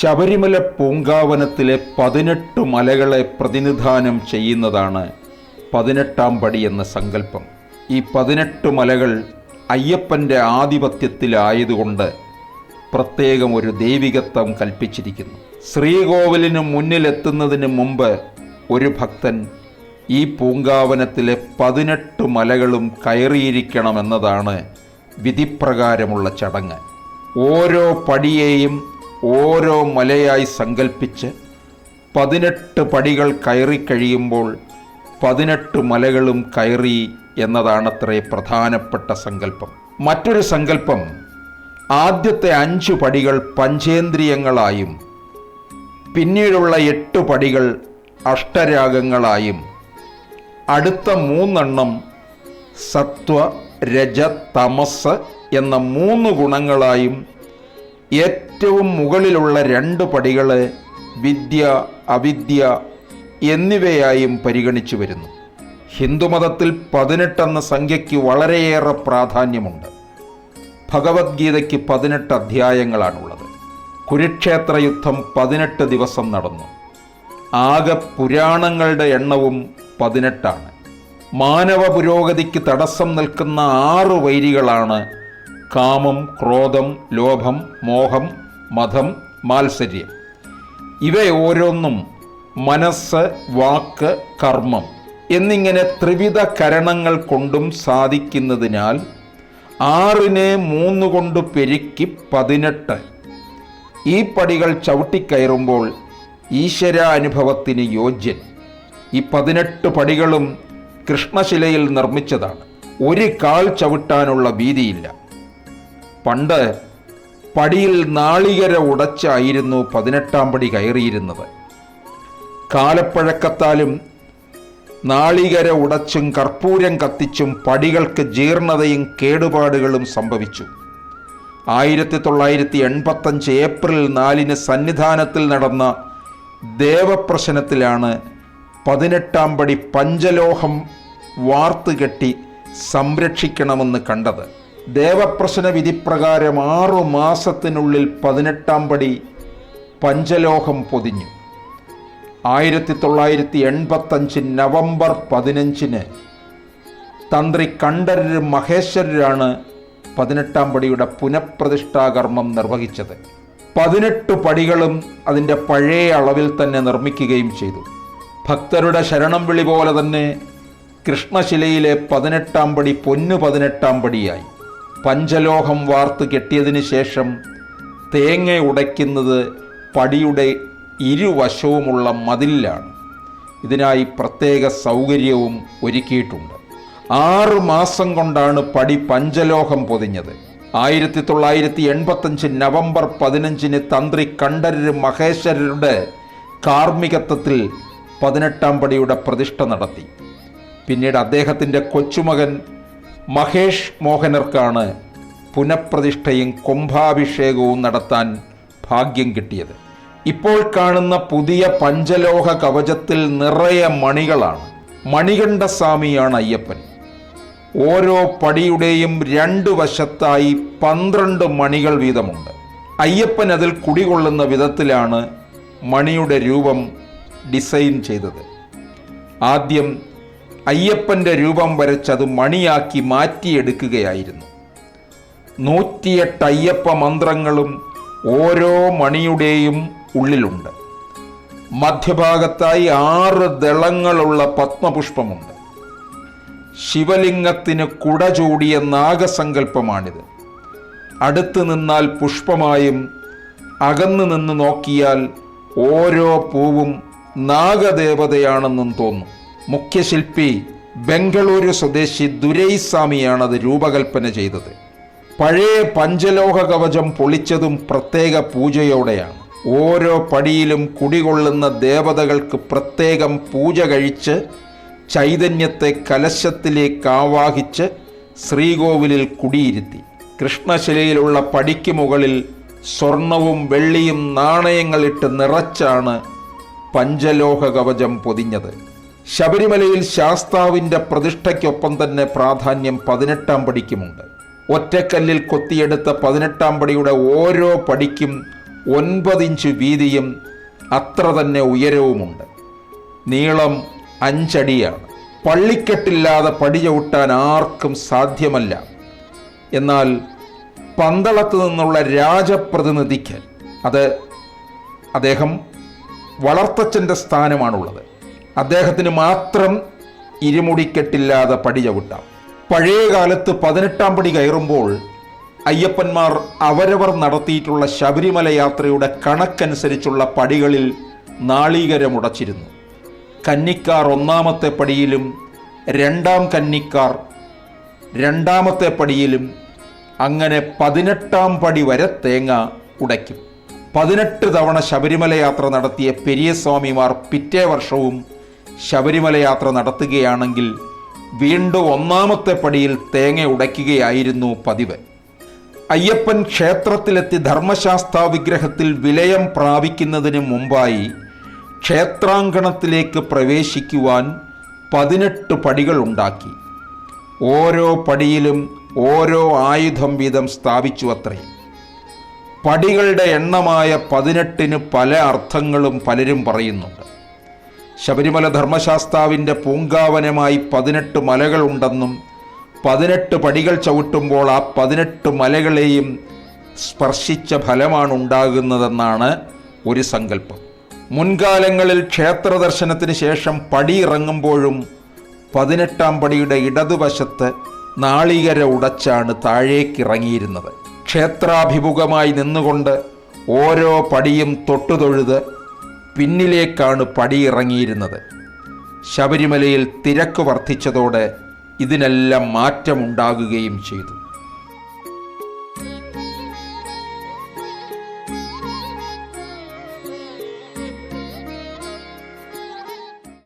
ശബരിമല പൂങ്കാവനത്തിലെ പതിനെട്ട് മലകളെ പ്രതിനിധാനം ചെയ്യുന്നതാണ് പതിനെട്ടാം പടി എന്ന സങ്കല്പം. ഈ പതിനെട്ട് മലകൾ അയ്യപ്പന്റെ ആധിപത്യത്തിലായതുകൊണ്ട് പ്രത്യേകം ഒരു ദൈവികത്വം കൽപ്പിച്ചിരിക്കുന്നു. ശ്രീകോവിലിന് മുന്നിലെത്തുന്നതിന് മുമ്പ് ഒരു ഭക്തൻ ഈ പൂങ്കാവനത്തിലെ പതിനെട്ട് മലകളും കയറിയിരിക്കണമെന്നതാണ് വിധിപ്രകാരമുള്ള ചടങ്ങ്. ഓരോ പടിയെയും ഓരോ മലയായി സങ്കല്പിച്ച് പതിനെട്ട് പടികൾ കയറി കഴിയുമ്പോൾ പതിനെട്ട് മലകളും കയറി എന്നതാണത്രേ പ്രധാനപ്പെട്ട സങ്കല്പം മറ്റൊരു സങ്കല്പം ആദ്യത്തെ അഞ്ച് പടികൾ പഞ്ചേന്ദ്രിയങ്ങളായും പിന്നീടുള്ള എട്ട് പടികൾ അഷ്ടരാഗങ്ങളായും അടുത്ത മൂന്നെണ്ണം സത്വ രജ തമസ് എന്ന മൂന്ന് ഗുണങ്ങളായും ഏറ്റവും മുകളിലുള്ള രണ്ട് പടികൾ വിദ്യ അവിദ്യ എന്നിവയായും പരിഗണിച്ചു വരുന്നു. ഹിന്ദുമതത്തിൽ പതിനെട്ടെന്ന സംഖ്യയ്ക്ക് വളരെയേറെ പ്രാധാന്യമുണ്ട്. ഭഗവത്ഗീതയ്ക്ക് പതിനെട്ട് അധ്യായങ്ങളാണുള്ളത്. കുരുക്ഷേത്ര യുദ്ധം പതിനെട്ട് ദിവസം നടന്നു. ആകെ പുരാണങ്ങളുടെ എണ്ണവും പതിനെട്ടാണ്. മാനവ പുരോഗതിക്ക് തടസ്സം നിൽക്കുന്ന ആറ് വൈരികളാണ് കാമം ക്രോധം ലോഭം മോഹം മതം മാത്സര്യം. ഇവ ഓരോന്നും മനസ്സ് വാക്ക് കർമ്മം എന്നിങ്ങനെ ത്രിവിധ കരണങ്ങൾ കൊണ്ടും സാധിക്കുന്നതിനാൽ ആറിനെ മൂന്ന് കൊണ്ട് പെരുക്കി പതിനെട്ട്. ഈ പടികൾ ചവിട്ടിക്കയറുമ്പോൾ ഈശ്വരാനുഭവത്തിന് യോജ്യൻ. ഈ പതിനെട്ട് പടികളും കൃഷ്ണശിലയിൽ നിർമ്മിച്ചതാണ്. ഒരു കാൽ ചവിട്ടാനുള്ള വീതിയില്ല പണ്ട് പടിയിൽ നാളികര ഉടച്ചായിരുന്നു പതിനെട്ടാം പടി കയറിയിരുന്നത്. കാലപ്പഴക്കത്താലും നാളികര ഉടച്ചും കർപ്പൂരം കത്തിച്ചും പടികൾക്ക് ജീർണതയും കേടുപാടുകളും സംഭവിച്ചു. ആയിരത്തി തൊള്ളായിരത്തി എൺപത്തഞ്ച് ഏപ്രിൽ നാലിന് സന്നിധാനത്തിൽ നടന്ന ദേവപ്രശ്നത്തിലാണ് പതിനെട്ടാം പടി പഞ്ചലോഹം വാർത്തുകെട്ടി സംരക്ഷിക്കണമെന്ന് കണ്ടത്. ദേവപ്രശ്ന വിധിപ്രകാരം ആറു മാസത്തിനുള്ളിൽ പതിനെട്ടാം പടി പഞ്ചലോഹം പൊതിഞ്ഞു. ആയിരത്തി തൊള്ളായിരത്തി എൺപത്തഞ്ച് നവംബർ പതിനഞ്ചിന് തന്ത്രി കണ്ഠരര് മഹേശ്വരരാണ് പതിനെട്ടാം പടിയുടെ പുനഃപ്രതിഷ്ഠാകർമ്മം നിർവഹിച്ചത്. പതിനെട്ട് പടികളും അതിന്റെ പഴയ അളവിൽ തന്നെ നിർമ്മിക്കുകയും ചെയ്തു. ഭക്തരുടെ ശരണം വിളി പോലെ തന്നെ കൃഷ്ണശിലയിലെ പതിനെട്ടാം പടി പൊന്നു പതിനെട്ടാം പടിയായി. പഞ്ചലോഹം വാർത്ത് കെട്ടിയതിന് ശേഷം തേങ്ങ ഉടയ്ക്കുന്നത് പടിയുടെ ഇരുവശവുമുള്ള മതിലിലാണ്. ഇതിനായി പ്രത്യേക സൗകര്യവും ഒരുക്കിയിട്ടുണ്ട്. ആറ് മാസം കൊണ്ടാണ് പടി പഞ്ചലോഹം പൊതിഞ്ഞത്. ആയിരത്തി തൊള്ളായിരത്തി എൺപത്തഞ്ച് നവംബർ പതിനഞ്ചിന് തന്ത്രി കണ്ഠരര് മഹേശ്വരരുടെ കാർമ്മികത്വത്തിൽ പതിനെട്ടാം പടിയുടെ പ്രതിഷ്ഠ നടത്തി. പിന്നീട് അദ്ദേഹത്തിന്റെ കൊച്ചുമകൻ മഹേഷ് മോഹനർക്കാണ് പുനഃപ്രതിഷ്ഠയും കുംഭാഭിഷേകവും നടത്താൻ ഭാഗ്യം കിട്ടിയത്. ഇപ്പോൾ കാണുന്ന പുതിയ പഞ്ചലോഹ കവചത്തിൽ നിറയെ മണികളാണ്. മണികണ്ഠസ്വാമിയാണ് അയ്യപ്പൻ. ഓരോ പടിയുടെയും രണ്ട് വശത്തായി പന്ത്രണ്ട് മണികൾ വീതമുണ്ട്. അയ്യപ്പൻ അതിൽ കുടികൊള്ളുന്ന വിധത്തിലാണ് മണിയുടെ രൂപം ഡിസൈൻ ചെയ്തത്. ആദ്യം അയ്യപ്പന്റെ രൂപം വരച്ചത് മണിയാക്കി മാറ്റിയെടുക്കുകയായിരുന്നു. നൂറ്റിയെട്ട് അയ്യപ്പ മന്ത്രങ്ങളും ഓരോ മണിയുടെയും ഉള്ളിലുണ്ട്. മധ്യഭാഗത്തായി ആറ് ദളങ്ങളുള്ള പത്മപുഷ്പമുണ്ട്. ശിവലിംഗത്തിന് കുട ചൂടിയ നാഗസങ്കല്പമാണിത്. അടുത്ത് നിന്നാൽ പുഷ്പമായും അകന്നു നിന്ന് നോക്കിയാൽ ഓരോ പൂവും നാഗദേവതയാണെന്നും തോന്നും. മുഖ്യശില്പി ബംഗളൂരു സ്വദേശി ദുരൈസ്വാമിയാണ് അത് രൂപകൽപ്പന ചെയ്തത്. പഴയ പഞ്ചലോഹ കവചം പൊളിച്ചതും പ്രത്യേക പൂജയോടെയാണ്. ഓരോ പടിയിലും കുടികൊള്ളുന്ന ദേവതകൾക്ക് പ്രത്യേകം പൂജ കഴിച്ച് ചൈതന്യത്തെ കലശത്തിലേക്ക് ആവാഹിച്ച് ശ്രീകോവിലിൽ കുടിയിരുത്തി. കൃഷ്ണശിലയിലുള്ള പടിക്ക് മുകളിൽ സ്വർണവും വെള്ളിയും നാണയങ്ങളിട്ട് നിറച്ചാണ് പഞ്ചലോഹ കവചം പൊതിഞ്ഞത്. ശബരിമലയിൽ ശാസ്താവിന്റെ പ്രതിഷ്ഠയ്ക്കൊപ്പം തന്നെ പ്രാധാന്യം പതിനെട്ടാം പടിക്കുമുണ്ട്. ഒറ്റക്കല്ലിൽ കൊത്തിയെടുത്ത പതിനെട്ടാം പടിയുടെ ഓരോ പടിക്കും ഒൻപത് ഇഞ്ച് വീതിയും അത്ര തന്നെ ഉയരവുമുണ്ട്. നീളം അഞ്ചടിയാണ്. പള്ളിക്കെട്ടില്ലാതെ പടി ചവിട്ടാൻ ആർക്കും സാധ്യമല്ല. എന്നാൽ പന്തളത്ത് നിന്നുള്ള രാജപ്രതിനിധിക്ക് അത് അദ്ദേഹം വളർത്തച്ഛന്റെ സ്ഥാനമാണുള്ളത്. അദ്ദേഹത്തിന് മാത്രം ഇരുമുടിക്കെട്ടില്ലാതെ പടി ചവിട്ടാം. പഴയ കാലത്ത് പതിനെട്ടാം പടി കയറുമ്പോൾ അയ്യപ്പന്മാർ അവരവർ നടത്തിയിട്ടുള്ള ശബരിമല യാത്രയുടെ കണക്കനുസരിച്ചുള്ള പടികളിൽ നാളീകരമുടച്ചിരുന്നു കന്നിക്കാർ ഒന്നാമത്തെ പടിയിലും രണ്ടാം കന്നിക്കാർ രണ്ടാമത്തെ പടിയിലും അങ്ങനെ പതിനെട്ടാം പടി വരെ തേങ്ങ ഉടയ്ക്കും. പതിനെട്ട് തവണ ശബരിമല യാത്ര നടത്തിയ പെരിയസ്വാമിമാർ പിറ്റേ വർഷവും ശബരിമല യാത്ര നടത്തുകയാണെങ്കിൽ വീണ്ടും ഒന്നാമത്തെ പടിയിൽ തേങ്ങ ഉടയ്ക്കുകയായിരുന്നു പതിവ്. അയ്യപ്പൻ ക്ഷേത്രത്തിലെത്തി ധർമ്മശാസ്ത്ര വിഗ്രഹത്തിൽ വിലയം പ്രാപിക്കുന്നതിന് മുമ്പായി ക്ഷേത്രാങ്കണത്തിലേക്ക് പ്രവേശിക്കുവാൻ പതിനെട്ട് പടികൾ ഉണ്ടാക്കി. ഓരോ പടിയിലും ഓരോ ആയുധം വീതം സ്ഥാപിച്ചു അത്രേ പടികളുടെ എണ്ണമായ പതിനെട്ടിന് പല അർത്ഥങ്ങളും പലരും പറയുന്നുണ്ട്. ശബരിമല ധർമ്മശാസ്താവിന്റെ പൂങ്കാവനമായി പതിനെട്ട് മലകളുണ്ടെന്നും പതിനെട്ട് പടികൾ ചവിട്ടുമ്പോൾ ആ പതിനെട്ട് മലകളെയും സ്പർശിച്ച ഫലമാണ് ഉണ്ടാകുന്നതെന്നാണ് ഒരു സങ്കല്പം. മുൻകാലങ്ങളിൽ ക്ഷേത്ര ദർശനത്തിന് ശേഷം പടി ഇറങ്ങുമ്പോഴും പതിനെട്ടാം പടിയുടെ ഇടതുവശത്ത് നാളികര ഉടച്ചാണ് താഴേക്കിറങ്ങിയിരുന്നത്. ക്ഷേത്രാഭിമുഖമായി നിന്നുകൊണ്ട് ഓരോ പടിയും തൊട്ടുതൊഴുത് പിന്നിലേക്കാണ് പടിയിറങ്ങിയിരുന്നത്. ശബരിമലയിൽ തിരക്ക് വർദ്ധിച്ചതോടെ ഇതിനെല്ലാം മാറ്റമുണ്ടാകുകയും ചെയ്തു.